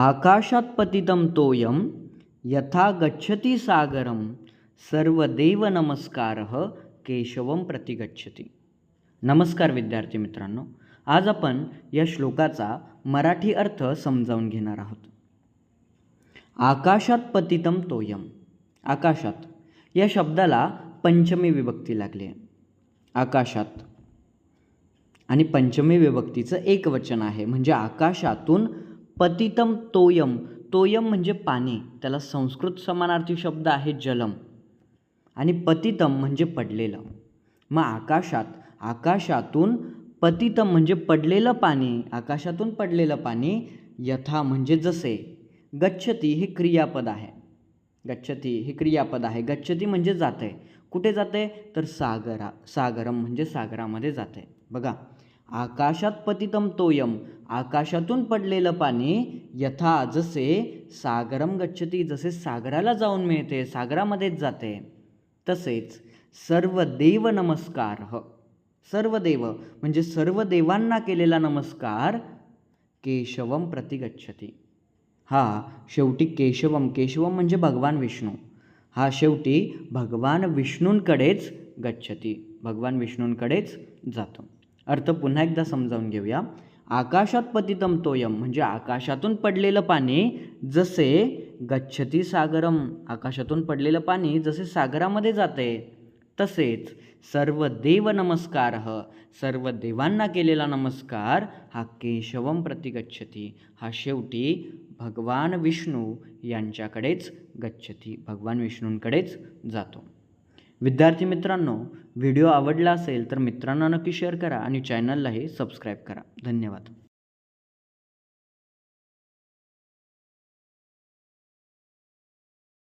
आकाशात पतितं तोयम यथा गच्छती सागरम सर्वदेव नमस्कारः केशवम प्रति गच्छति नमस्कार विद्यार्थी मित्रांनो आज आपण या श्लोकाचा मराठी अर्थ समजावून घेणार आहोत. आकाशात पतितं तोयम आकाशात या शब्दाला पंचमी विभक्ती लागली आहे. आकाशात आणि पंचमी विभक्तीचं एक वचन आहे म्हणजे आकाशातून पतितम तोयम. तोयम म्हणजे पाणी. त्याला संस्कृत समानार्थी शब्द आहे जलम. आणि पतितम म्हणजे पडलेलं. मग आकाशात आकाशातून पतितम म्हणजे पडलेलं पाणी आकाशातून पडलेलं पाणी यथा म्हणजे जसे. गच्छती हे क्रियापद आहे. गच्छती हे क्रियापद आहे. गच्छती म्हणजे जाते. कुठे जाते? तर सागरा सागरम म्हणजे सागरामध्ये जाते. बघा आकाशात पतितम तोयम आकाशातून पडलेलं पाणी यथा जसे सागरम गच्छती जसे सागराला जाऊन मिळते सागरामध्येच जाते तसेच सर्व देव नमस्कार. सर्व देव म्हणजे सर्व देवांना केलेला नमस्कार केशवम प्रतिगच्छती. हा शेवटी केशवम केशवम म्हणजे भगवान विष्णू. हा शेवटी भगवान विष्णूंकडेच गच्छती भगवान विष्णूंकडेच जातो. अर्थ पुन्हा एकदा समजावून घेऊया. आकाशात पतितम तोयम म्हणजे आकाशातून पडलेलं पाणी जसे गच्छती सागरम आकाशातून पडलेलं पाणी जसे सागरामध्ये जाते तसेच सर्व देव नमस्कार सर्व देवांना केलेला नमस्कार हा केशवम प्रतिगच्छती हा शेवटी भगवान विष्णू यांच्याकडेच गच्छती भगवान विष्णूंकडेच जातो. विद्यार्थी मित्रांनो व्हिडिओ आवडला असेल तर मित्रांना नक्की शेअर करा आणि चॅनललाही सबस्क्राईब करा. धन्यवाद.